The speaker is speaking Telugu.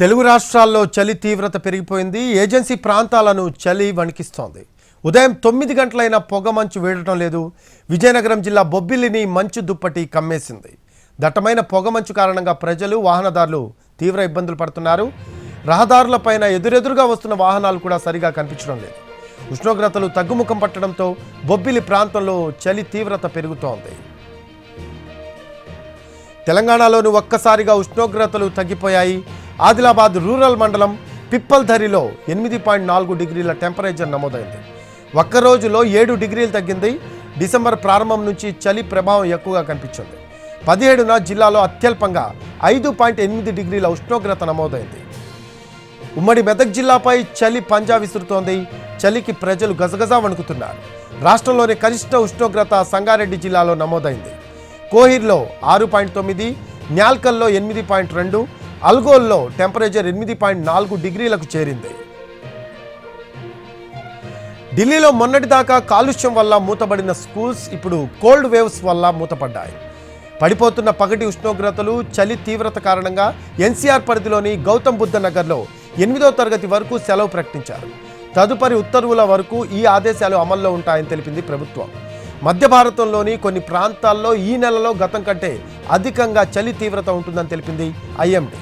తెలుగు రాష్ట్రాల్లో చలి తీవ్రత పెరిగిపోయింది. ఏజెన్సీ ప్రాంతాలను చలి వణికిస్తోంది. ఉదయం తొమ్మిది గంటలైన పొగ మంచు వీడటం లేదు. విజయనగరం జిల్లా బొబ్బిలిని మంచు దుప్పటి కమ్మేసింది. దట్టమైన పొగ మంచు కారణంగా ప్రజలు వాహనదారులు తీవ్ర ఇబ్బందులు పడుతున్నారు. రహదారులపైన ఎదురెదురుగా వస్తున్న వాహనాలు కూడా సరిగా కనిపించడం లేదు. ఉష్ణోగ్రతలు తగ్గుముఖం పట్టడంతో బొబ్బిలి ప్రాంతంలో చలి తీవ్రత పెరుగుతోంది. తెలంగాణలోని ఒక్కసారిగా ఉష్ణోగ్రతలు తగ్గిపోయాయి. ఆదిలాబాద్ రూరల్ మండలం పిప్పల్ధరిలో ఎనిమిది పాయింట్ నాలుగు డిగ్రీల టెంపరేచర్ నమోదైంది. ఒక్క రోజులో ఏడు డిగ్రీలు తగ్గింది. డిసెంబర్ ప్రారంభం నుంచి చలి ప్రభావం ఎక్కువగా కనిపించింది. పదిహేడున జిల్లాలో అత్యల్పంగా ఐదు పాయింట్ ఎనిమిది డిగ్రీల ఉష్ణోగ్రత నమోదైంది. ఉమ్మడి మెదక్ జిల్లాపై చలి పంజా విసురుతోంది. చలికి ప్రజలు గజగజా వణుకుతున్నారు. రాష్ట్రంలోని కనిష్ట ఉష్ణోగ్రత సంగారెడ్డి జిల్లాలో నమోదైంది. కోహిర్లో ఆరు పాయింట్ తొమ్మిది న్యాల్కల్లో ఎనిమిది పాయింట్ రెండు అల్గోల్లో టెంపరేచర్ ఎనిమిది పాయింట్ నాలుగు డిగ్రీలకు చేరింది. ఢిల్లీలో మొన్నటిదాకా కాలుష్యం వల్ల మూతబడిన స్కూల్స్ ఇప్పుడు కోల్డ్ వేవ్స్ వల్ల మూతపడ్డాయి. పడిపోతున్న పగటి ఉష్ణోగ్రతలు చలి తీవ్రత కారణంగా ఎన్సీఆర్ పరిధిలోని గౌతమ్ బుద్ధ నగర్లో ఎనిమిదో తరగతి వరకు సెలవు ప్రకటించారు. తదుపరి ఉత్తర్వుల వరకు ఈ ఆదేశాలు అమల్లో ఉంటాయని తెలిపింది ప్రభుత్వం. మధ్య భారతంలోని కొన్ని ప్రాంతాల్లో ఈ నెలలో గతం కంటే అధికంగా చలి తీవ్రత ఉంటుందని తెలిపింది ఐఎండీ.